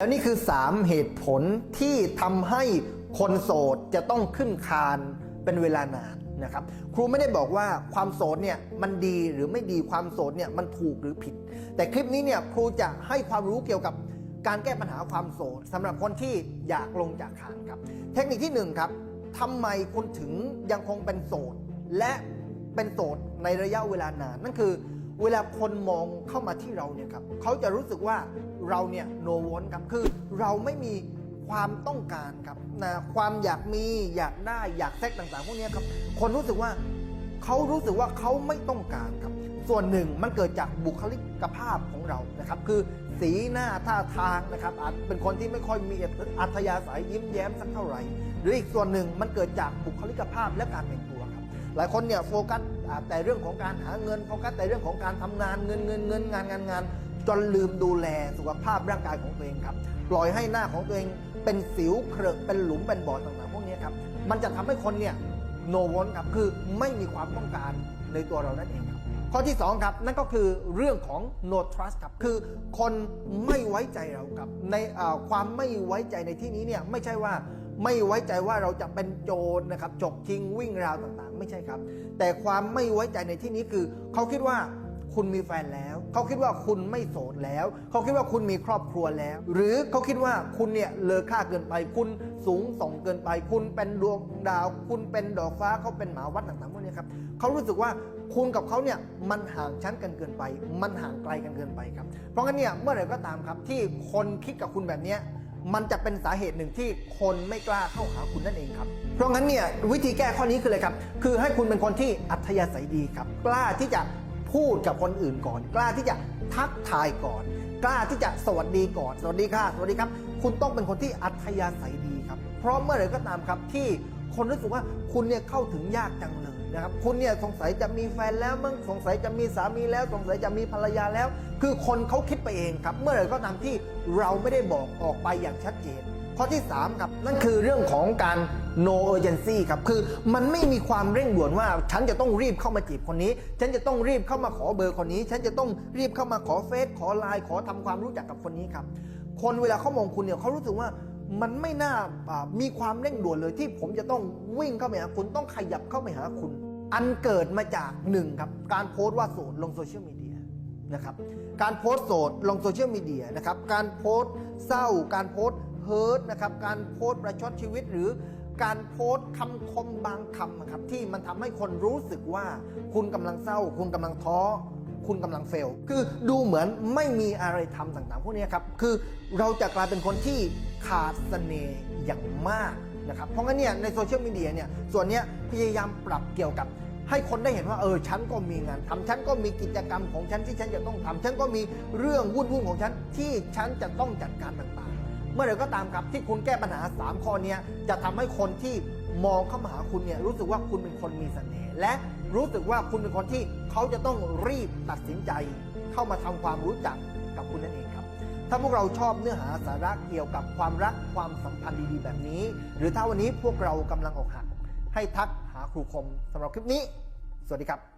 และนี่คือ 3 เหตุผลที่ทำให้คนโสดจะต้องขึ้นคานเป็นเวลานานนะครับ ครูไม่ได้บอกว่าความโสดเนี่ยมันดีหรือไม่ดีความโสดเนี่ยมันถูกหรือผิด แต่คลิปนี้เนี่ยครูจะให้ความรู้เกี่ยวกับการแก้ปัญหาความโสดสำหรับคนที่อยากลงจากคานครับ เทคนิคที่หนึ่งครับทำไมคุณถึงยังคงเป็นโสด และเป็นโสดในระยะเวลานานนั่นคือ เวลาคนมองเข้ามาที่เราเนี่ยครับเขาจะรู้สึกว่าเราเนี่ยโนวอนครับคือเราไม่มีความต้องการครับนะความอยากมีอยากได้อยากแทรกต่างๆ พวกนี้ครับ คนรู้สึกว่าเขารู้สึกว่าเขาไม่ต้องการครับ ส่วนหนึ่งมันเกิดจากบุคลิกภาพของเรานะครับ คือสีหน้าท่าทางนะครับอาจเป็นคนที่ไม่ค่อยมีอัธยาศัยยิ้มแย้มสักเท่าไหร่ หรืออีกส่วนหนึ่งมันเกิดจากบุคลิกภาพและการแต่ง หลายคนเนี่ยโฟกัสแต่เรื่องของการหาเงินโฟกัสแต่เรื่องของการทำงานเงินเงินเงินงานงานงานจนลืมดูแลสุขภาพร่างกายของตัวเองครับปล่อยให้หน้าของตัวเองเป็นสิวเครอะเป็นหลุมเป็นบ่อต่างๆพวกนี้ครับมันจะทำให้คนเนี่ยโนวอนครับคือไม่มีความต้องการในตัวเรานั่นเองครับข้อที่2ครับนั่นก็คือเรื่องของ no trust ครับคือคนไม่ไว้ใจเราครับในความไม่ไว้ใจในที่นี้เนี่ยไม่ใช่ว่า ไม่ไว้ใจว่าเราจะเป็นโจรนะครับจกชิงวิ่งราวต่างๆ ไม่ใช่ครับ แต่ความไม่ไว้ใจในที่นี้คือ เขาคิดว่าคุณมีแฟนแล้ว เขาคิดว่าคุณไม่โสดแล้ว เขาคิดว่าคุณมีครอบครัวแล้ว หรือเขาคิดว่าคุณเนี่ยเลอค่าเกินไป คุณสูงส่งเกินไป คุณเป็นดวงดาว คุณเป็นดอกฟ้าเขาเป็นหมาวัดต่างๆพวกนี้ครับเขารู้สึกว่าคุณกับเขาเนี่ยมันห่างชั้นกันเกินไป มันห่างไกลกันเกินไปครับ เพราะงั้นเนี่ยเมื่อไหร่ก็ตามครับที่คนคิดกับคุณแบบเนี้ย มันจะเป็นสาเหตุหนึ่งที่คนไม่กล้าเข้าหาคุณนั่นเองครับ เพราะงั้นเนี่ยวิธีแก้ข้อนี้คืออะไรครับ คือให้คุณเป็นคนที่อัธยาศัยดีครับ กล้าที่จะพูดกับคนอื่นก่อน กล้าที่จะทักทายก่อน กล้าที่จะสวัสดีก่อน สวัสดีค่ะ สวัสดีครับ คุณต้องเป็นคนที่อัธยาศัยดีครับ เพราะเมื่อไหร่ก็ตามครับที่ คนรู้สึกว่าคุณเนี่ยเข้าถึงยากจังเลยนะครับ คุณเนี่ยสงสัยจะมีแฟนแล้วมั้งสงสัยจะมีสามีแล้ว สงสัยจะมีภรรยาแล้ว คือคนเขาคิดไปเองครับ เมื่อไหร่ก็ตามที่เราไม่ได้บอกออกไปอย่างชัดเจนข้อที่ 3 ครับ นั่นคือเรื่องของการ no urgency ครับ คือมันไม่มีความเร่งด่วนว่า ฉันจะต้องรีบเข้ามาจีบคนนี้ ฉันจะต้องรีบเข้ามาขอเบอร์คนนี้ ฉันจะต้องรีบเข้ามาขอเฟซขอไลน์ขอทำความรู้จักกับคนนี้ครับ คนเวลาเขามองคุณเนี่ยเขารู้สึกว่า มันไม่น่ามีความเร่งด่วนเลยที่ผมจะต้องวิ่งเข้าไปหาคุณต้องขยับเข้าไปหาคุณ อันเกิดมาจากหนึ่งครับ การโพสต์ว่าโสดลงโซเชียลมีเดียนะครับการโพสต์โสดลงโซเชียลมีเดียนะครับการโพสต์เศร้า การโพสต์เฮิร์ตนะครับการโพสต์ประชดชีวิตหรือการโพสต์คำคมบางคำอะครับที่มันทำให้คนรู้สึกว่าคุณกำลังเศร้า คุณกำลังท้อ คุณกำลังเฟล คือดูเหมือนไม่มีอะไรทำต่างๆ พวกนี้ครับ คือเราจะกลายเป็นคนที่ขาดเสน่ห์อย่างมากนะครับ เพราะงั้นเนี่ยในโซเชียลมีเดียเนี่ย ส่วนเนี้ยพยายามปรับเกี่ยวกับให้คนได้เห็นว่าเออฉันก็มีงานทำฉันก็มีกิจกรรมของฉันที่ฉันจะต้องทำฉันก็มีเรื่องวุ่นวุ่นของฉันที่ฉันจะต้องจัดการต่างๆ เมื่อไหร่ก็ตามครับที่คุณแก้ปัญหา 3 ข้อนี้จะทำให้คนที่ มองเข้ามาหาคุณเนี่ยรู้สึกว่าคุณเป็นคนมีเสน่ห์และรู้สึกว่าคุณเป็นคนที่เขาจะต้องรีบตัดสินใจ เข้ามาทำความรู้จักกับคุณนั่นเองครับ ถ้าพวกเราชอบเนื้อหาสาระเกี่ยวกับความรักความสัมพันธ์ดีๆแบบนี้ หรือถ้าวันนี้พวกเรากำลังอกหักให้ทักหาครูคมสำหรับคลิปนี้ สวัสดีครับ